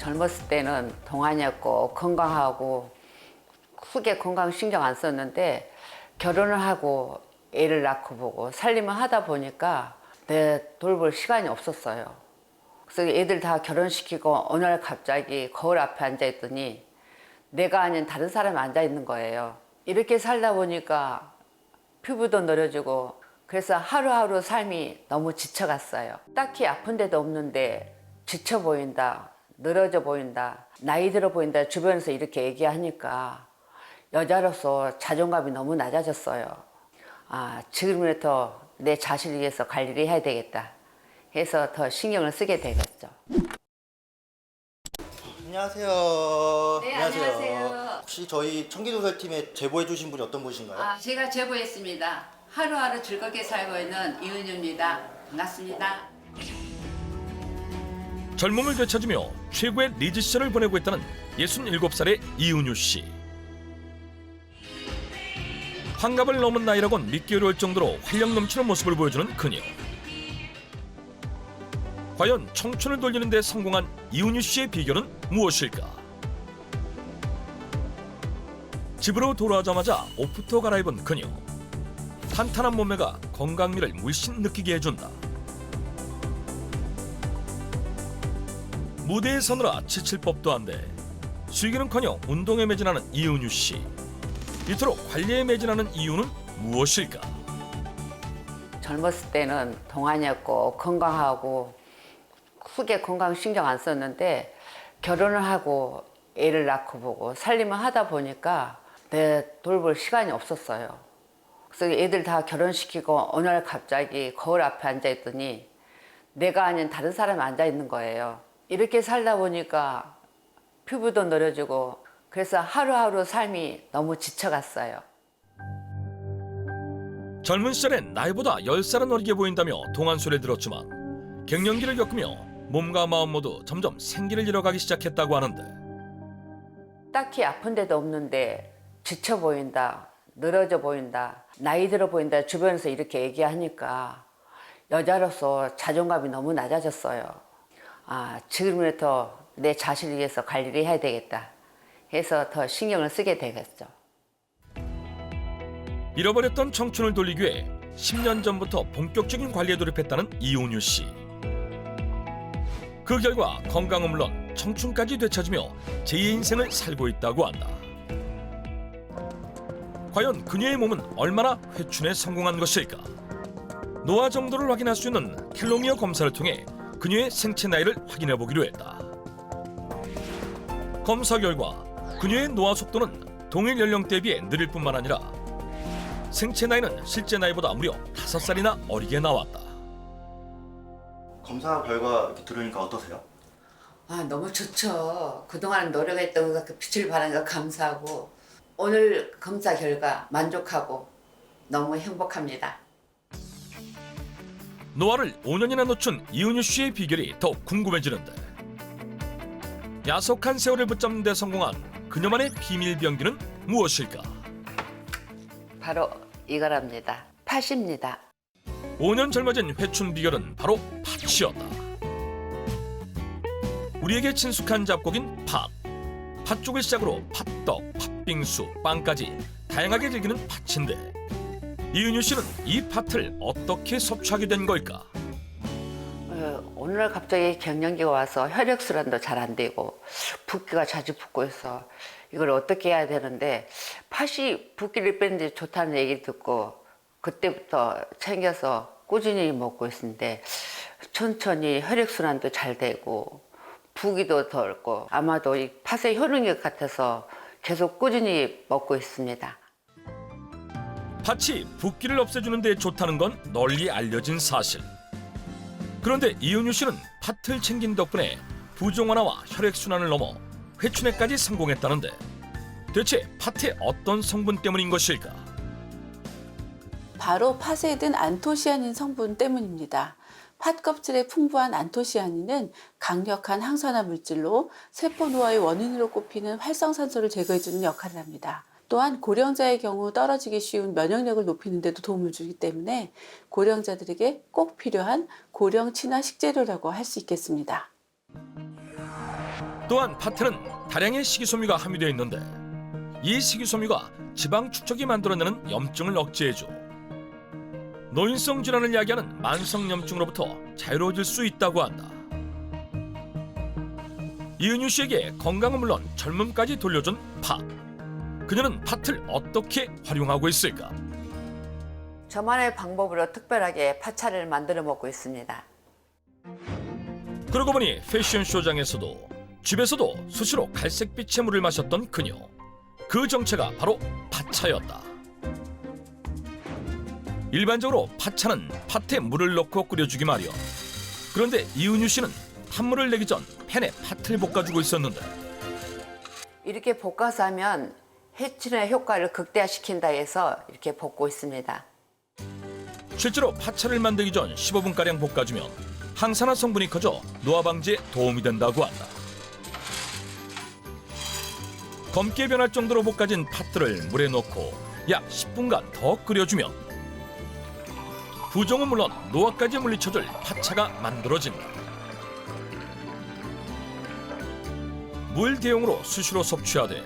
젊었을 때는 동안이었고 건강하고 크게 건강 신경 안 썼는데 결혼을 하고 애를 낳고 보고 살림을 하다 보니까 내 돌볼 시간이 없었어요. 그래서 애들 다 결혼시키고 어느 날 갑자기 거울 앞에 앉아 있더니 내가 아닌 다른 사람이 앉아 있는 거예요. 이렇게 살다 보니까 피부도 느려지고 그래서 하루하루 삶이 너무 지쳐갔어요. 딱히 아픈 데도 없는데 지쳐 보인다, 늘어져 보인다, 나이 들어 보인다 주변에서 이렇게 얘기하니까 여자로서 자존감이 너무 낮아졌어요. 아, 지금부터 내 자신을 위해서 관리를 해야 되겠다. 해서 더 신경을 쓰게 되겠죠. 안녕하세요. 네, 안녕하세요. 혹시 저희 청기도설팀에 제보해 주신 분이 어떤 분이신가요? 아, 제가 제보했습니다. 하루하루 즐겁게 살고 있는 이은유입니다. 반갑습니다. 젊음을 되찾으며 최고의 리즈 시절을 보내고 있다는 67살의 이은유 씨. 환갑을 넘은 나이라곤 믿기 어려울 정도로 활력 넘치는 모습을 보여주는 그녀. 과연 청춘을 돌리는 데 성공한 이은유 씨의 비결은 무엇일까? 집으로 돌아오자마자 옷부터 갈아입은 그녀. 탄탄한 몸매가 건강미를 물씬 느끼게 해준다. 무대에 서느라 지칠 법도 한데 수익에는커녕 운동에 매진하는 이은유 씨. 이토록 관리에 매진하는 이유는 무엇일까? 젊었을 때는 동안이었고 건강하고 크게 건강 신경 안 썼는데 결혼을 하고 애를 낳고 보고 살림을 하다 보니까 내 돌볼 시간이 없었어요. 그래서 애들 다 결혼시키고 어느 날 갑자기 거울 앞에 앉아 있더니 내가 아닌 다른 사람이 앉아 있는 거예요. 이렇게 살다 보니까 피부도 느려지고 그래서 하루하루 삶이 너무 지쳐갔어요. 젊은 시절엔 나이보다 10살은 어리게 보인다며 동안술에 들었지만 갱년기를 겪으며 몸과 마음 모두 점점 생기를 잃어가기 시작했다고 하는데 딱히 아픈 데도 없는데 지쳐 보인다, 늘어져 보인다, 나이 들어 보인다 주변에서 이렇게 얘기하니까 여자로서 자존감이 너무 낮아졌어요. 아, 지금부터 내 자신을 위해서 관리를 해야 되겠다. 해서 더 신경을 쓰게 되겠죠. 잃어버렸던 청춘을 돌리기 위해 10년 전부터 본격적인 관리에 돌입했다는 이은유 씨. 그 결과 건강은 물론 청춘까지 되찾으며 제2의 인생을 살고 있다고 한다. 과연 그녀의 몸은 얼마나 회춘에 성공한 것일까? 노화 정도를 확인할 수 있는 텔로미어 검사를 통해 그녀의 생체 나이를 확인해 보기로 했다. 검사 결과 그녀의 노화 속도는 동일 연령대에 비해 느릴 뿐만 아니라 생체 나이는 실제 나이보다 무려 5살이나 어리게 나왔다. 검사 결과 이렇게 들으니까 어떠세요? 아, 너무 좋죠. 그동안 노력했던 거, 그 빛을 발한 거 감사하고 오늘 검사 결과 만족하고 너무 행복합니다. 노화를 5년이나 놓친 이은유 씨의 비결이 더욱 궁금해지는데 야속한 세월을 붙잡는 데 성공한 그녀만의 비밀 병기는 무엇일까? 바로 이거랍니다. 팥입니다. 5년 젊어진 회춘 비결은 바로 팥이었다. 우리에게 친숙한 잡곡인 팥. 팥죽을 시작으로 팥떡, 팥빙수, 빵까지 다양하게 즐기는 팥인데 이은유 씨는 이 팥을 어떻게 섭취하게 된 걸까? 어, 오늘 갑자기 갱년기가 와서 혈액 순환도 잘 안 되고 붓기가 자주 붓고 있어. 이걸 어떻게 해야 되는데 팥이 붓기를 빼는데 좋다는 얘기 듣고 그때부터 챙겨서 꾸준히 먹고 있는데 천천히 혈액 순환도 잘 되고 부기도 덜고 아마도 이 팥의 효능이 같아서 계속 꾸준히 먹고 있습니다. 팥이 붓기를 없애주는 데 좋다는 건 널리 알려진 사실. 그런데 이은유 씨는 팥을 챙긴 덕분에 부종환화와 혈액순환을 넘어 회춘에까지 성공했다는데 대체 팥의 어떤 성분 때문인 것일까? 바로 팥에 든 안토시아닌 성분 때문입니다. 팥 껍질에 풍부한 안토시아닌은 강력한 항산화 물질로 세포 노화의 원인으로 꼽히는 활성산소를 제거해주는 역할을 합니다. 또한 고령자의 경우 떨어지기 쉬운 면역력을 높이는 데도 도움을 주기 때문에 고령자들에게 꼭 필요한 고령 친화 식재료라고 할 수 있겠습니다. 또한 팥에는 다량의 식이섬유가 함유되어 있는데 이 식이섬유가 지방 축적이 만들어내는 염증을 억제해줘 노인성 질환을 야기하는 만성염증으로부터 자유로워질 수 있다고 한다. 이은유 씨에게 건강은 물론 젊음까지 돌려준 팥. 그녀는 팥을 어떻게 활용하고 있을까? 저만의 방법으로 특별하게 파차를 만들어 먹고 있습니다. 그러고 보니 패션쇼장에서도 집에서도 수시로 갈색빛의 물을 마셨던 그녀. 그 정체가 바로 파차였다. 일반적으로 파차는 팥에 물을 넣고 끓여주기 마련. 그런데 이은유 씨는 팥물을 내기 전 팬에 팥을 볶아주고 있었는데 이렇게 볶아서 하면 해친의 효과를 극대화시킨다 해서 이렇게 볶고 있습니다. 실제로 파차를 만들기 전 15분가량 볶아주면 항산화 성분이 커져 노화 방지에 도움이 된다고 한다. 검게 변할 정도로 볶아진 팥들을 물에 넣고 약 10분간 더 끓여주면 부종은 물론 노화까지 물리쳐줄 파차가 만들어진다. 물 대용으로 수시로 섭취하되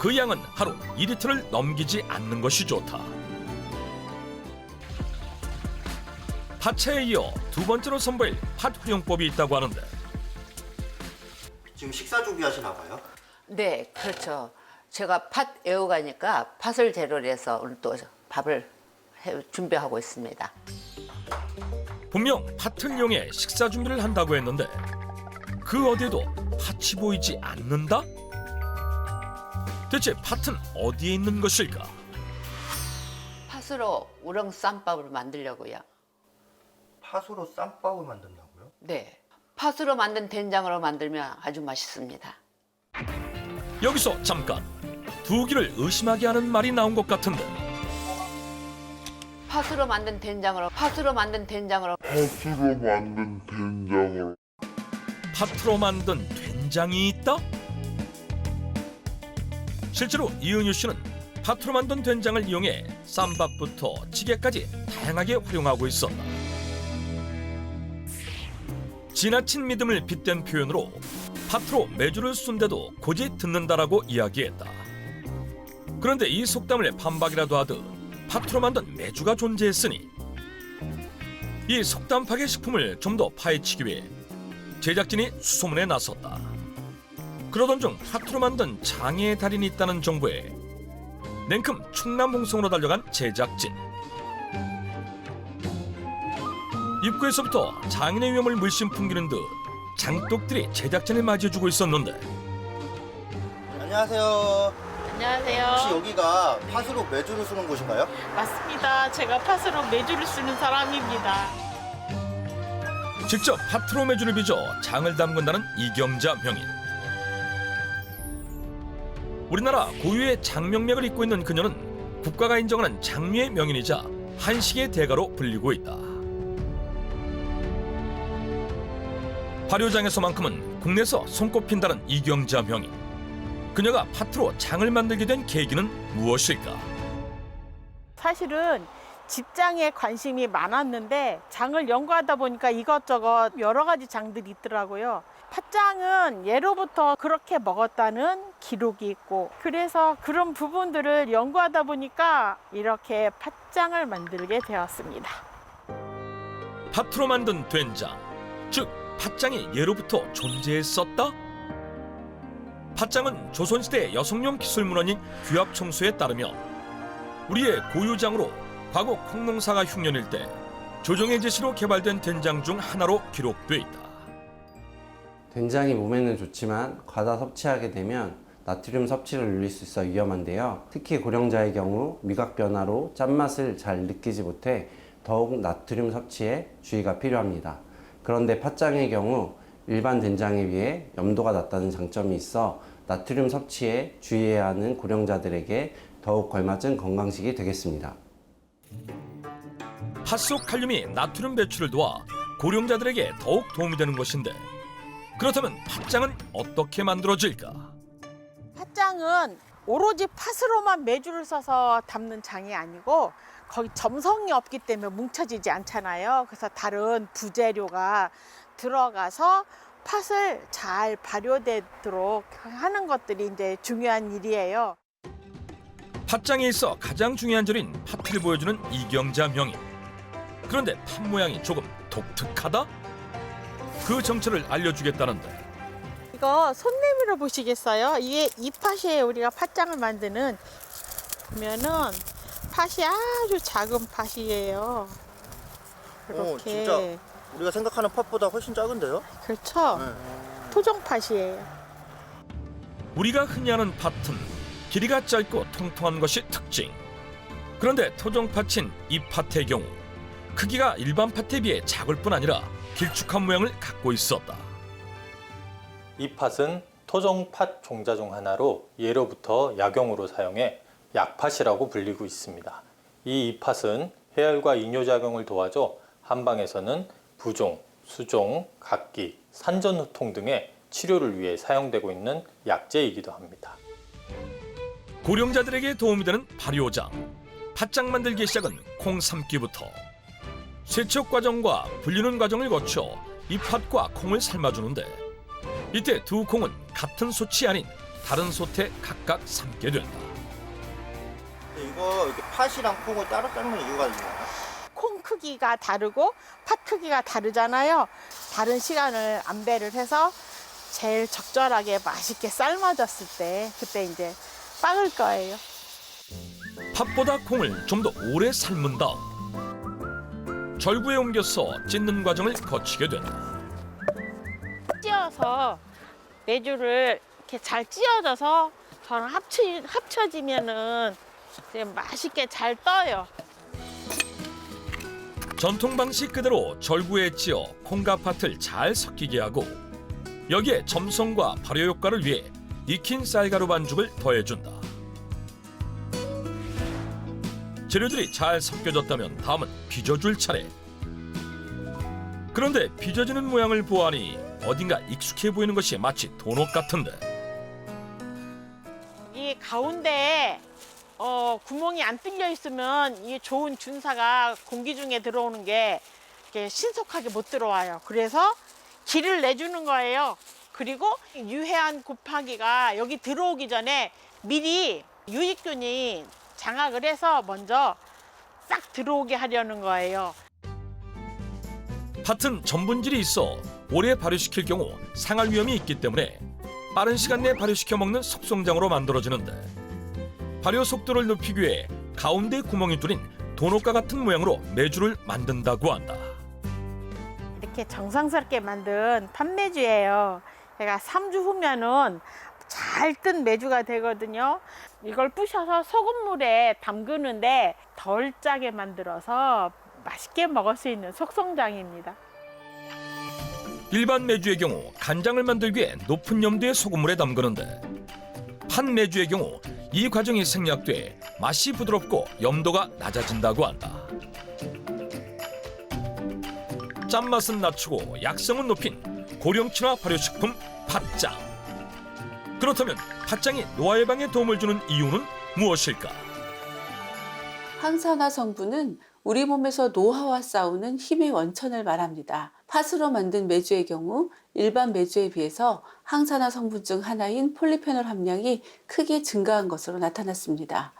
그 양은 하루 2리터를 넘기지 않는 것이 좋다. 파차에 이어 두 번째로 선보일 팥 활용법이 있다고 하는데 지금 식사 준비하시나 봐요? 네, 그렇죠. 제가 팥 애호가니까 팥을 재료로 해서 오늘 또 밥을 해- 준비하고 있습니다. 분명 팥을 이용해 식사 준비를 한다고 했는데 그 어디에도 팥이 보이지 않는다? 대체 팥은 어디에 있는 것일까? 팥으로 우렁 쌈밥을 만들려고요. 팥으로 쌈밥을 만든다고요? 네. 팥으로 만든 된장으로 만들면 아주 맛있습니다. 여기서 잠깐 두 귀를 의심하게 하는 말이 나온 것 같은데 팥으로 만든 된장으로 팥으로 만든 된장으로 팥으로 만든 된장을 팥으로 만든 된장이 있다? 실제로 이은유 씨는 팥으로 만든 된장을 이용해 쌈밥부터 찌개까지 다양하게 활용하고 있었다. 지나친 믿음을 빗댄 표현으로 팥으로 매주를 쓴데도 고지 듣는다라고 이야기했다. 그런데 이 속담을 반박이라도 하듯 팥으로 만든 매주가 존재했으니 이 속담 파괴 식품을 좀 더 파헤치기 위해 제작진이 수소문에 나섰다. 그러던 중 팥으로 만든 장애의 달인이 있다는 정보에 냉큼 충남 홍성으로 달려간 제작진. 입구에서부터 장인의 위험을 물씬 풍기는 듯 장독들이 제작진을 맞이해주고 있었는데 안녕하세요. 혹시 안녕하세요. 여기가 팥으로 매주를 쓰는 곳인가요? 맞습니다. 제가 팥으로 매주를 쓰는 사람입니다. 직접 팥으로 매주를 빚어 장을 담근다는 이경자 명인. 우리나라 고유의 장명맥을 잇고 있는 그녀는 국가가 인정하는 장류의 명인이자 한식의 대가로 불리고 있다. 발효장에서만큼은 국내에서 손꼽힌다는 이경자 명인. 그녀가 팥으로 장을 만들게 된 계기는 무엇일까? 사실은 집장에 관심이 많았는데 장을 연구하다 보니까 이것저것 여러 가지 장들이 있더라고요. 팥장은 예로부터 그렇게 먹었다는 기록이 있고 그래서 그런 부분들을 연구하다 보니까 이렇게 팥장을 만들게 되었습니다. 팥으로 만든 된장, 즉 팥장이 예로부터 존재했었다. 팥장은 조선시대 여성용 기술문헌인 귀합청소에 따르면 우리의 고유장으로 과거 콩농사가 흉년일 때 조정의 제시로 개발된 된장 중 하나로 기록돼 있다. 된장이 몸에는 좋지만 과다 섭취하게 되면 나트륨 섭취를 늘릴 수 있어 위험한데요. 특히 고령자의 경우 미각 변화로 짠맛을 잘 느끼지 못해 더욱 나트륨 섭취에 주의가 필요합니다. 그런데 팥장의 경우 일반 된장에 비해 염도가 낮다는 장점이 있어 나트륨 섭취에 주의해야 하는 고령자들에게 더욱 걸맞은 건강식이 되겠습니다. 팥속 칼륨이 나트륨 배출을 도와 고령자들에게 더욱 도움이 되는 것인데 그렇다면 팥장은 어떻게 만들어질까? 팥장은 오로지 팥으로만 매주를 써서 담는 장이 아니고 거기 점성이 없기 때문에 뭉쳐지지 않잖아요. 그래서 다른 부재료가 들어가서 팥을 잘 발효되도록 하는 것들이 이제 중요한 일이에요. 팥장에 있어 가장 중요한 절인 팥을 보여주는 이경자 명인. 그런데 팥 모양이 조금 독특하다? 그 정체를 알려주겠다는데 이거 손 내밀어 보시겠어요? 이게 이 팥이에요. 우리가 팥장을 만드는 보면은 팥이 아주 작은 팥이에요. 오, 이렇게 진짜. 우리가 생각하는 팥보다 훨씬 작은데요? 그렇죠. 네. 토종 팥이에요. 우리가 흔히 아는 팥은 길이가 짧고 통통한 것이 특징. 그런데 토종팥인 이 팥의 경우 크기가 일반 팥에 비해 작을 뿐 아니라 길쭉한 모양을 갖고 있었다. 이 팥은 토종 팥 종자 중 하나로 예로부터 약용으로 사용해 약팥이라고 불리고 있습니다. 이 이팥은 해열과 이뇨작용을 도와줘 한방에서는 부종, 수종, 각기, 산전후통 등의 치료를 위해 사용되고 있는 약재이기도 합니다. 고령자들에게 도움이 되는 발효장. 팥장 만들기 시작은 콩 삶기부터 세척 과정과 불리는 과정을 거쳐 이 팥과 콩을 삶아주는데 이때 두 콩은 같은 솥이 아닌 다른 솥에 각각 삶게 된다. 이거 이렇게 팥이랑 콩을 따로 삶는 이유가 있나요? 콩 크기가 다르고 팥 크기가 다르잖아요. 다른 시간을 안배를 해서 제일 적절하게 맛있게 삶아졌을 때 그때 이제 빵을 거예요. 팥보다 콩을 좀 더 오래 삶은 다음 절구에 옮겨서 찢는 과정을 거치게 된다. 찧어서 메주를 이렇게 잘 찧어져서 저랑 합쳐, 합쳐지면은 이제 맛있게 잘 떠요. 전통 방식 그대로 절구에 찧어 콩과 팥을 잘 섞이게 하고 여기에 점성과 발효 효과를 위해 익힌 쌀가루 반죽을 더해준다. 재료들이 잘 섞여졌다면 다음은 빚어줄 차례. 그런데 빚어지는 모양을 보아하니 어딘가 익숙해 보이는 것이 마치 도넛 같은데 이 가운데에 어, 구멍이 안 뚫려 있으면 이 좋은 준사가 공기 중에 들어오는 게 이렇게 신속하게 못 들어와요. 그래서 길을 내주는 거예요. 그리고 유해한 곱하기가 여기 들어오기 전에 미리 유익균이 장악을 해서 먼저 싹 들어오게 하려는 거예요. 팥은 전분질이 있어 오래 발효시킬 경우 상할 위험이 있기 때문에 빠른 시간 내에 발효시켜 먹는 속성장으로 만들어지는데 발효 속도를 높이기 위해 가운데 구멍이 뚫린 도넛과 같은 모양으로 메주를 만든다고 한다. 이렇게 정성스럽게 만든 판매주예요. 제가 3주 후면은 잘뜬 메주가 되거든요. 이걸 부셔서 소금물에 담그는데 덜 짜게 만들어서 맛있게 먹을 수 있는 속성장입니다. 일반 메주의 경우 간장을 만들기 위해 높은 염도의 소금물에 담그는데 판 메주의 경우 이 과정이 생략돼 맛이 부드럽고 염도가 낮아진다고 한다. 짠맛은 낮추고 약성은 높인 고령친화 발효식품 팥장. 그렇다면 팥장이 노화 예방에 도움을 주는 이유는 무엇일까? 항산화 성분은 우리 몸에서 노화와 싸우는 힘의 원천을 말합니다. 팥으로 만든 메주의 경우 일반 메주에 비해서 항산화 성분 중 하나인 폴리페놀 함량이 크게 증가한 것으로 나타났습니다.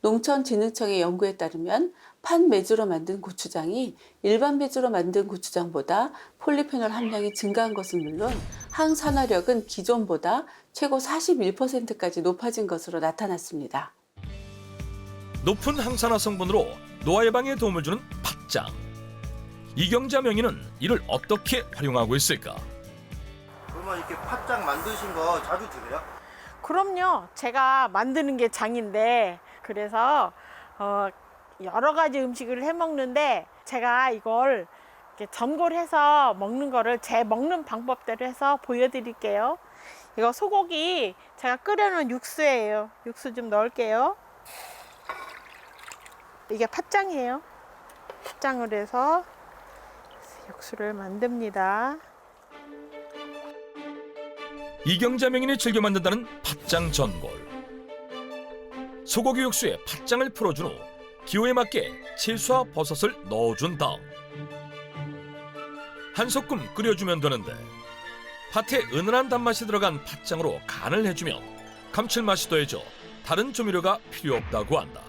농촌진흥청의 연구에 따르면 판 메주로 만든 고추장이 일반 메주로 만든 고추장보다 폴리페놀 함량이 증가한 것은 물론 항산화력은 기존보다 최고 41%까지 높아진 것으로 나타났습니다. 높은 항산화 성분으로 노화 예방에 도움을 주는 팥장. 이경자 명인은 이를 어떻게 활용하고 있을까? 그러면 이렇게 팥장 만드신 거 자주 드세요? 그럼요. 제가 만드는 게 장인데 그래서 어, 여러 가지 음식을 해 먹는데 제가 이걸 이렇게 전골 해서 먹는 거를 제 먹는 방법대로 해서 보여드릴게요. 이거 소고기 제가 끓여놓은 육수예요. 육수 좀 넣을게요. 이게 팥장이에요. 팥장을 해서 육수를 만듭니다. 이경자 명인이 즐겨 만든다는 팥장 전골. 소고기 육수에 팥장을 풀어준 후 기호에 맞게 채소와 버섯을 넣어준 다음 한 소끔 끓여주면 되는데 팥에 은은한 단맛이 들어간 팥장으로 간을 해주면 감칠맛이 더해져 다른 조미료가 필요 없다고 한다.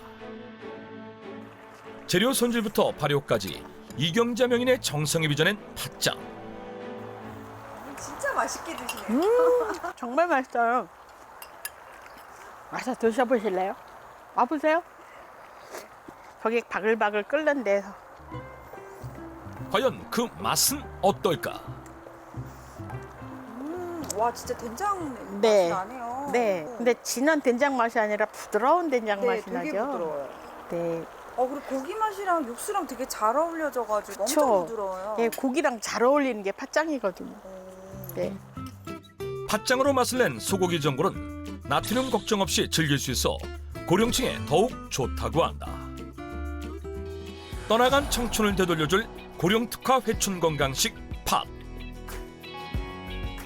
재료 손질부터 발효까지 이경자 명인의 정성이 빚어낸 팥장. 진짜 맛있게 드시네요. 음, 정말 맛있어요. 와서 드셔보실래요? 와보세요. 저기 바글바글 끓는 데서 과연 그 맛은 어떨까? 음, 와 진짜 된장 네. 맛이 나네요. 네. 근데 진한 된장 맛이 아니라 부드러운 된장 네, 맛이 되게 나죠. 부드러워요. 네. 어 그리고 고기 맛이랑 육수랑 되게 잘 어울려져가지고 그쵸. 엄청 부드러워요. 예, 고기랑 잘 어울리는 게 팥장이거든요. 네. 팥장으로 맛을 낸 소고기 전골은 나트륨 걱정 없이 즐길 수 있어 고령층에 더욱 좋다고 한다. 떠나간 청춘을 되돌려줄 고령 특화 회춘 건강식 팥.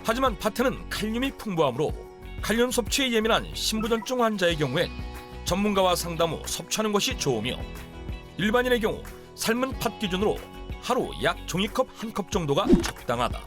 하지만 팥에는 칼륨이 풍부하므로 칼륨 섭취에 예민한 신부전증 환자의 경우엔 전문가와 상담 후 섭취하는 것이 좋으며 일반인의 경우 삶은 팥 기준으로 하루 약 종이컵 한 컵 정도가 적당하다.